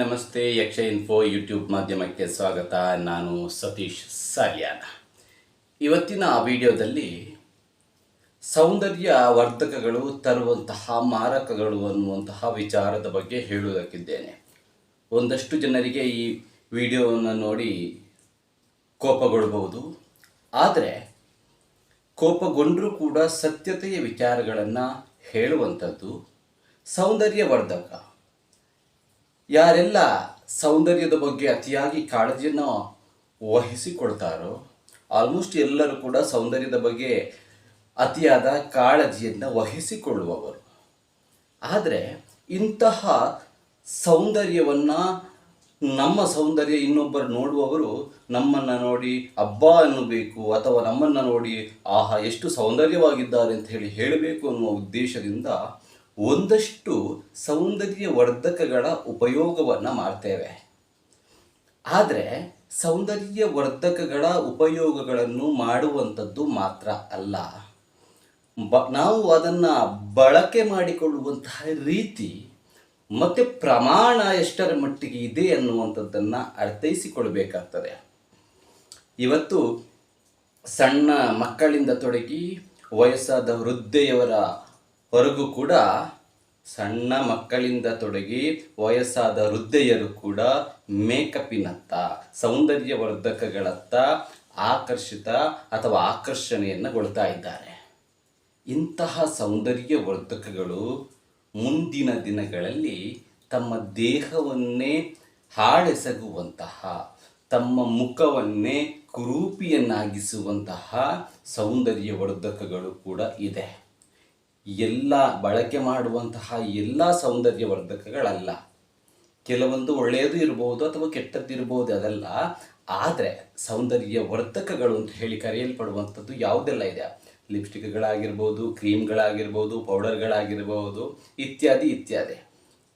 ನಮಸ್ತೆ, ಯಕ್ಷ info YouTube ಮಾಧ್ಯಮಕ್ಕೆ ಸ್ವಾಗತ. ನಾನು ಸತೀಶ್ ಸಾಲಿಯಾನ. ಇವತ್ತಿನ ವಿಡಿಯೋದಲ್ಲಿ ಸೌಂದರ್ಯ ವರ್ಧಕಗಳು ತರುವಂತಹ ಮಾರಕಗಳು ಅನ್ನುವಂತಹ ವಿಚಾರದ ಬಗ್ಗೆ ಹೇಳುವುದಕ್ಕಿದ್ದೇನೆ. ಒಂದಷ್ಟು ಜನರಿಗೆ ಈ ವಿಡಿಯೋವನ್ನು ನೋಡಿ ಕೋಪಗೊಳ್ಳಬಹುದು ಆದರೆ ಕೋಪಗೊಂಡರೂ ಕೂಡ ಸತ್ಯತೆಯ ವಿಚಾರಗಳನ್ನು ಹೇಳುವಂಥದ್ದು ಸೌಂದರ್ಯವರ್ಧಕ ಯಾರೆಲ್ಲ ಸೌಂದರ್ಯದ ಬಗ್ಗೆ ಅತಿಯಾಗಿ ಕಾಳಜಿಯನ್ನು ವಹಿಸಿಕೊಳ್ತಾರೋ ಆಲ್ಮೋಸ್ಟ್ ಎಲ್ಲರೂ ಕೂಡ ಸೌಂದರ್ಯದ ಬಗ್ಗೆ ಅತಿಯಾದ ಕಾಳಜಿಯನ್ನು ವಹಿಸಿಕೊಳ್ಳುವವರು. ಆದರೆ ಇಂತಹ ಸೌಂದರ್ಯವನ್ನು ನಮ್ಮ ಸೌಂದರ್ಯ ಇನ್ನೊಬ್ಬರು ನೋಡುವವರು ನಮ್ಮನ್ನು ನೋಡಿ ಹಬ್ಬ ಅನ್ನಬೇಕು ಅಥವಾ ನಮ್ಮನ್ನು ನೋಡಿ, ಆಹಾ, ಎಷ್ಟು ಸೌಂದರ್ಯವಾಗಿದ್ದಾರೆ ಅಂತ ಹೇಳಿ ಹೇಳಬೇಕು ಅನ್ನುವ ಉದ್ದೇಶದಿಂದ ಒಂದಷ್ಟು ಸೌಂದರ್ಯ ವರ್ಧಕಗಳ ಉಪಯೋಗವನ್ನು ಮಾಡ್ತೇವೆ. ಆದರೆ ಸೌಂದರ್ಯ ವರ್ಧಕಗಳ ಉಪಯೋಗಗಳನ್ನು ಮಾಡುವಂಥದ್ದು ಮಾತ್ರ ಅಲ್ಲ. ಬ, ನಾವು ಅದನ್ನು ಬಳಕೆ ಮಾಡಿಕೊಳ್ಳುವಂತಹ ರೀತಿ ಮತ್ತು ಪ್ರಮಾಣ ಎಷ್ಟರ ಮಟ್ಟಿಗೆ ಇದೆ ಅನ್ನುವಂಥದ್ದನ್ನು ಅರ್ಥೈಸಿಕೊಳ್ಬೇಕಾಗ್ತದೆ. ಇವತ್ತು ಸಣ್ಣ ಮಕ್ಕಳಿಂದ ತೊಡಗಿ ವಯಸ್ಸಾದ ವೃದ್ಧೆಯವರ ವರೆಗೂ ಕೂಡ ಸಣ್ಣ ಮಕ್ಕಳಿಂದ ತೊಡಗಿ ವಯಸ್ಸಾದ ವೃದ್ಧೆಯರು ಕೂಡ ಮೇಕಪ್ಪಿನತ್ತ, ಸೌಂದರ್ಯವರ್ಧಕಗಳತ್ತ ಆಕರ್ಷಿತ ಅಥವಾ ಆಕರ್ಷಣೆಯನ್ನುಗೊಳ್ತಾ ಇದ್ದಾರೆ. ಇಂತಹ ಸೌಂದರ್ಯವರ್ಧಕಗಳು ಮುಂದಿನ ದಿನಗಳಲ್ಲಿ ತಮ್ಮ ದೇಹವನ್ನೇ ಹಾಳೆಸಗುವಂತಹ, ತಮ್ಮ ಮುಖವನ್ನೇ ಕುರೂಪಿಯನ್ನಾಗಿಸುವಂತಹ ಸೌಂದರ್ಯವರ್ಧಕಗಳು ಕೂಡ ಇದೆ. ಎಲ್ಲ ಬಳಕೆ ಮಾಡುವಂತಹ ಎಲ್ಲ ಸೌಂದರ್ಯವರ್ಧಕಗಳಲ್ಲ. ಕೆಲವೊಂದು ಒಳ್ಳೆಯದು ಇರಬಹುದು ಅಥವಾ ಕೆಟ್ಟದ್ದು ಇರಬಹುದು ಅದಲ್ಲ. ಆದರೆ ಸೌಂದರ್ಯವರ್ಧಕಗಳು ಅಂತ ಹೇಳಿ ಕರೆಯಲ್ಪಡುವಂಥದ್ದು ಯಾವುದೆಲ್ಲ ಇದೆ? ಲಿಪ್ಸ್ಟಿಕ್ಗಳಾಗಿರ್ಬೋದು, ಕ್ರೀಮ್ಗಳಾಗಿರ್ಬೋದು, ಪೌಡರ್ಗಳಾಗಿರ್ಬೋದು, ಇತ್ಯಾದಿ ಇತ್ಯಾದಿ.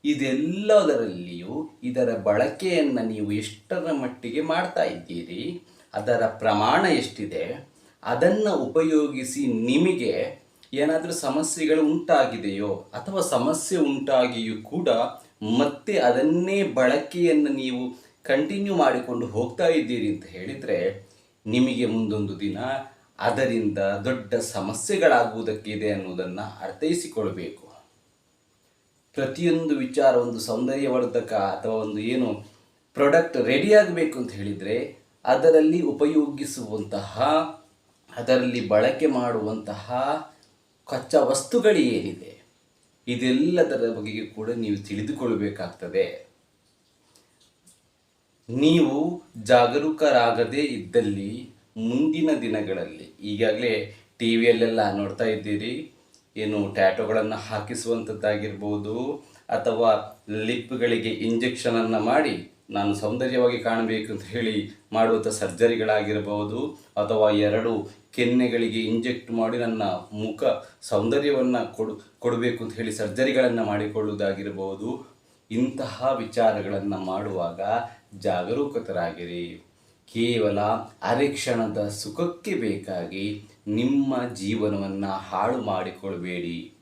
ಇದೆಲ್ಲದರಲ್ಲಿಯೂ ಇದರ ಬಳಕೆಯನ್ನು ನೀವು ಎಷ್ಟರ ಮಟ್ಟಿಗೆ ಮಾಡ್ತಾ ಇದ್ದೀರಿ, ಅದರ ಪ್ರಮಾಣ ಎಷ್ಟಿದೆ, ಅದನ್ನು ಉಪಯೋಗಿಸಿ ನಿಮಗೆ ಏನಾದರೂ ಸಮಸ್ಯೆಗಳು ಉಂಟಾಗಿದೆಯೋ ಅಥವಾ ಸಮಸ್ಯೆ ಉಂಟಾಗಿಯೂ ಕೂಡ ಮತ್ತೆ ಅದನ್ನೇ ಬಳಕೆಯನ್ನು ನೀವು ಕಂಟಿನ್ಯೂ ಮಾಡಿಕೊಂಡು ಹೋಗ್ತಾ ಇದ್ದೀರಿ ಅಂತ ಹೇಳಿದರೆ ನಿಮಗೆ ಮುಂದೊಂದು ದಿನ ಅದರಿಂದ ದೊಡ್ಡ ಸಮಸ್ಯೆಗಳಾಗುವುದಕ್ಕಿದೆ ಅನ್ನೋದನ್ನು ಅರ್ಥೈಸಿಕೊಳ್ಬೇಕು. ಪ್ರತಿಯೊಂದು ವಿಚಾರ ಒಂದು ಸೌಂದರ್ಯವರ್ಧಕ ಅಥವಾ ಒಂದು ಏನು ಪ್ರಾಡಕ್ಟ್ ರೆಡಿ ಆಗಬೇಕು ಅಂತ ಹೇಳಿದರೆ ಅದರಲ್ಲಿ ಉಪಯೋಗಿಸುವಂತಹ, ಅದರಲ್ಲಿ ಬಳಕೆ ಮಾಡುವಂತಹ ಕಚ್ಚಾ ವಸ್ತುಗಳು ಏನಿದೆ ಇದೆಲ್ಲದರ ಬಗೆಗೆ ಕೂಡ ನೀವು ತಿಳಿದುಕೊಳ್ಳಬೇಕಾಗ್ತದೆ ನೀವು ಜಾಗರೂಕರಾಗದೇ ಇದ್ದಲ್ಲಿ ಮುಂದಿನ ದಿನಗಳಲ್ಲಿ, ಈಗಾಗಲೇ ಟಿ ವಿಯಲ್ಲೆಲ್ಲ ನೋಡ್ತಾ ಇದ್ದೀರಿ, ಏನು ಟ್ಯಾಟೋಗಳನ್ನು ಹಾಕಿಸುವಂಥದ್ದಾಗಿರ್ಬೋದು, ಅಥವಾ ಲಿಪ್ಗಳಿಗೆ ಇಂಜೆಕ್ಷನನ್ನು ಮಾಡಿ ನಾನು ಸೌಂದರ್ಯವಾಗಿ ಕಾಣಬೇಕು ಅಂತ ಹೇಳಿ ಮಾಡುವಂಥ ಸರ್ಜರಿಗಳಾಗಿರಬಹುದು ಅಥವಾ ಎರಡು ಕೆನ್ನೆಗಳಿಗೆ ಇಂಜೆಕ್ಟ್ ಮಾಡಿ ನನ್ನ ಮುಖ ಸೌಂದರ್ಯವನ್ನು ಕೊಡು, ಕೊಡಬೇಕು ಅಂತ ಹೇಳಿ ಸರ್ಜರಿಗಳನ್ನು ಮಾಡಿಕೊಳ್ಳುವುದಾಗಿರಬಹುದು. ಇಂತಹ ವಿಚಾರಗಳನ್ನು ಮಾಡುವಾಗ ಜಾಗರೂಕತರಾಗಿರಿ. ಕೇವಲ ಅರೆಕ್ಷಣದ ಸುಖಕ್ಕೆ ಬೇಕಾಗಿ ನಿಮ್ಮ ಜೀವನವನ್ನು ಹಾಳು ಮಾಡಿಕೊಳ್ಬೇಡಿ.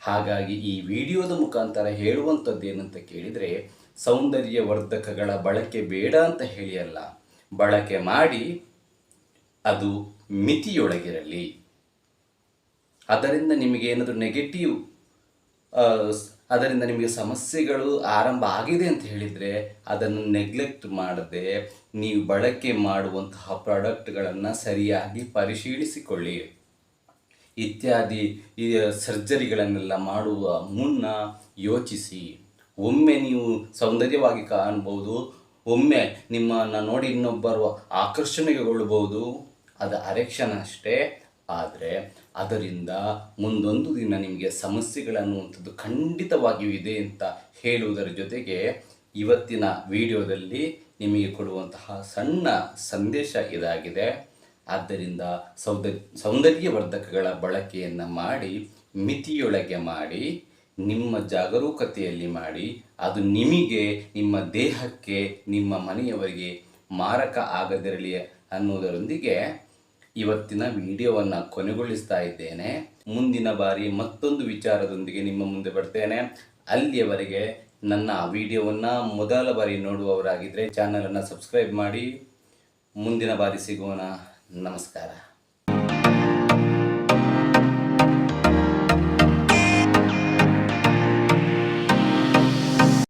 ಹಾಗಾಗಿ ಈ ವಿಡಿಯೋದ ಮುಖಾಂತರ ಹೇಳುವಂಥದ್ದೇನಂತ ಕೇಳಿದರೆ ಸೌಂದರ್ಯವರ್ಧಕಗಳ ಬಳಕೆ ಬೇಡ ಅಂತ ಹೇಳಿ ಅಲ್ಲ ಬಳಕೆ ಮಾಡಿ ಅದು ಮಿತಿಯೊಳಗಿರಲಿ. ಅದರಿಂದ ನಿಮಗೆ ಏನಾದರೂ ನೆಗೆಟಿವ್ ಅದರಿಂದ ನಿಮಗೆ ಸಮಸ್ಯೆಗಳು ಆರಂಭ ಆಗಿದೆ ಅಂತ ಹೇಳಿದರೆ ಅದನ್ನು ನೆಗ್ಲೆಕ್ಟ್ ಮಾಡದೆ ನೀವು ಬಳಕೆ ಮಾಡುವಂತಹ ಪ್ರಾಡಕ್ಟ್ಗಳನ್ನು ಸರಿಯಾಗಿ ಪರಿಶೀಲಿಸಿಕೊಳ್ಳಿ. ಇತ್ಯಾದಿ ಸರ್ಜರಿಗಳನ್ನೆಲ್ಲ ಮಾಡುವ ಮುನ್ನ ಯೋಚಿಸಿ. ಒಮ್ಮೆ ನೀವು ಸೌಂದರ್ಯವಾಗಿ ಕಾಣಬಹುದು, ಒಮ್ಮೆ ನಿಮ್ಮನ್ನು ನೋಡಿ ಇನ್ನೊಬ್ಬರು ಆಕರ್ಷಣೆಗೊಳ್ಳಬಹುದು ಅದು ಅರೆಕ್ಷಣ ಅಷ್ಟೇ. ಆದರೆ ಅದರಿಂದ ಮುಂದೊಂದು ದಿನ ನಿಮಗೆ ಸಮಸ್ಯೆಗಳನ್ನುವಂಥದ್ದು ಖಂಡಿತವಾಗಿಯೂ ಇದೆ ಅಂತ ಹೇಳುವುದರ ಜೊತೆಗೆ ಇವತ್ತಿನ ವಿಡಿಯೋದಲ್ಲಿ ನಿಮಗೆ ಕೊಡುವಂತಹ ಸಣ್ಣ ಸಂದೇಶ ಇದಾಗಿದೆ. ಆದ್ದರಿಂದ ಸೌಂದರ್ಯ ಸೌಂದರ್ಯವರ್ಧಕಗಳ ಬಳಕೆಯನ್ನು ಮಾಡಿ, ಮಿತಿಯೊಳಗೆ ಮಾಡಿ ನಿಮ್ಮ ಜಾಗರೂಕತೆಯಲ್ಲಿ ಮಾಡಿ, ಅದು ನಿಮಗೆ, ನಿಮ್ಮ ದೇಹಕ್ಕೆ, ನಿಮ್ಮ ಮನೆಯವರಿಗೆ ಮಾರಕ ಆಗದಿರಲಿ ಅನ್ನೋದರೊಂದಿಗೆ ಇವತ್ತಿನ ವಿಡಿಯೋವನ್ನು ಕೊನೆಗೊಳಿಸ್ತಾ ಇದ್ದೇನೆ. ಮುಂದಿನ ಬಾರಿ ಮತ್ತೊಂದು ವಿಚಾರದೊಂದಿಗೆ ನಿಮ್ಮ ಮುಂದೆ ಬರ್ತೇನೆ. ಅಲ್ಲಿಯವರೆಗೆ ನನ್ನ ವಿಡಿಯೋವನ್ನು ಮೊದಲ ಬಾರಿ ನೋಡುವವರಾಗಿದ್ದರೆ ಚಾನಲನ್ನು ಸಬ್ಸ್ಕ್ರೈಬ್ ಮಾಡಿ. ಮುಂದಿನ ಬಾರಿ ಸಿಗೋಣ. ನಮಸ್ಕಾರ.